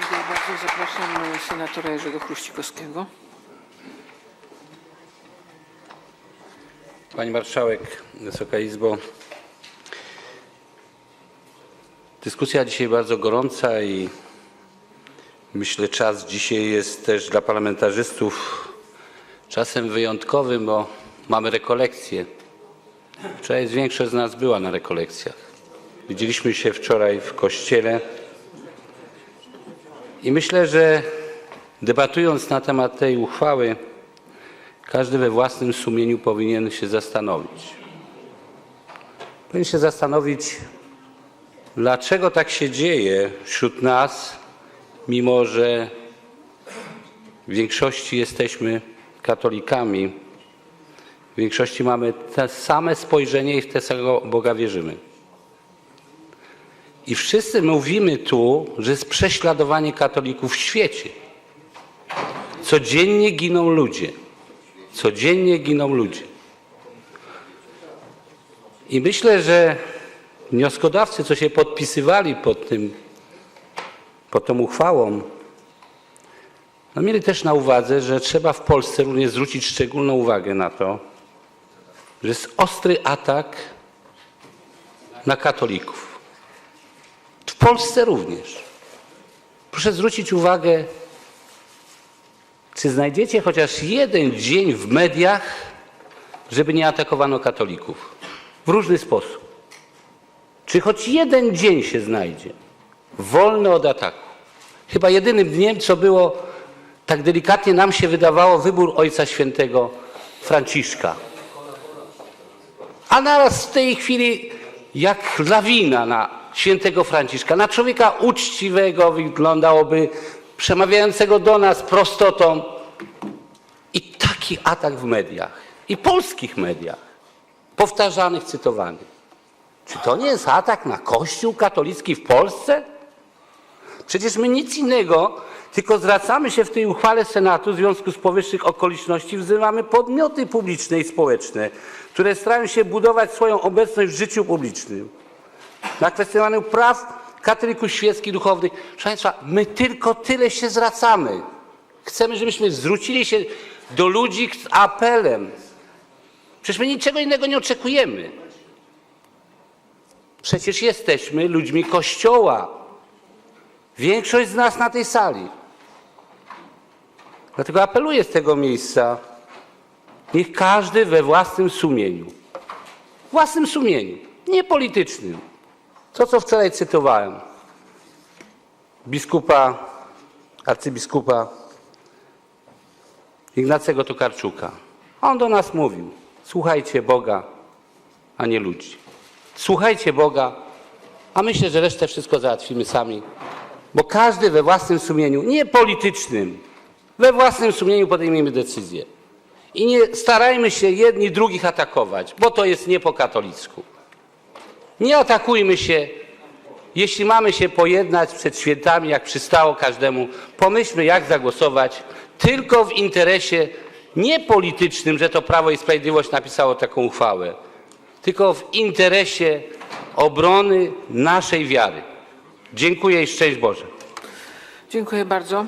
Dziękuję bardzo. Zapraszam senatora Jerzego Chruścikowskiego. Pani Marszałek, Wysoka Izbo. Dyskusja dzisiaj bardzo gorąca i myślę czas dzisiaj jest też dla parlamentarzystów czasem wyjątkowym, bo mamy rekolekcje. Wczoraj większość z nas była na rekolekcjach. Widzieliśmy się wczoraj w kościele i myślę, że debatując na temat tej uchwały, każdy we własnym sumieniu powinien się zastanowić. Powinien się zastanowić, dlaczego tak się dzieje wśród nas, mimo że w większości jesteśmy katolikami, w większości mamy te same spojrzenie i w te samego Boga wierzymy. I wszyscy mówimy tu, że jest prześladowanie katolików w świecie. Codziennie giną ludzie. Codziennie giną ludzie. I myślę, że wnioskodawcy, co się podpisywali pod tym, pod tą uchwałą, no mieli też na uwadze, że trzeba w Polsce również zwrócić szczególną uwagę na to, że jest ostry atak na katolików. W Polsce również. Proszę zwrócić uwagę, czy znajdziecie chociaż jeden dzień w mediach, żeby nie atakowano katolików? W różny sposób. Czy choć jeden dzień się znajdzie wolny od ataku? Chyba jedynym dniem, co było tak delikatnie nam się wydawało, wybór Ojca Świętego Franciszka. A naraz w tej chwili jak lawina na świętego Franciszka, na człowieka uczciwego wyglądałoby, przemawiającego do nas prostotą. I taki atak w mediach, i polskich mediach, powtarzanych, cytowanych. Czy to nie jest atak na Kościół katolicki w Polsce? Przecież my nic innego, tylko zwracamy się w tej uchwale Senatu w związku z powyższych okoliczności, wzywamy podmioty publiczne i społeczne, które starają się budować swoją obecność w życiu publicznym na kwestionowaniu praw katolików świeckich, duchownych. Proszę Państwa, my tylko tyle się zwracamy. Chcemy, żebyśmy zwrócili się do ludzi z apelem. Przecież my niczego innego nie oczekujemy. Przecież jesteśmy ludźmi Kościoła. Większość z nas na tej sali. Dlatego apeluję z tego miejsca, niech każdy we własnym sumieniu, własnym sumieniu, nie politycznym, to co wczoraj cytowałem, biskupa, arcybiskupa Ignacego Tokarczuka. On do nas mówił, słuchajcie Boga, a nie ludzi. Słuchajcie Boga, a myślę, że resztę wszystko załatwimy sami. Bo każdy we własnym sumieniu, nie politycznym, we własnym sumieniu podejmiemy decyzję. I nie starajmy się jedni drugich atakować, bo to jest nie po katolicku. Nie atakujmy się. Jeśli mamy się pojednać przed świętami, jak przystało każdemu, pomyślmy, jak zagłosować, tylko w interesie nie politycznym, że to Prawo i Sprawiedliwość napisało taką uchwałę, tylko w interesie obrony naszej wiary. Dziękuję i szczęść Boże. Dziękuję bardzo.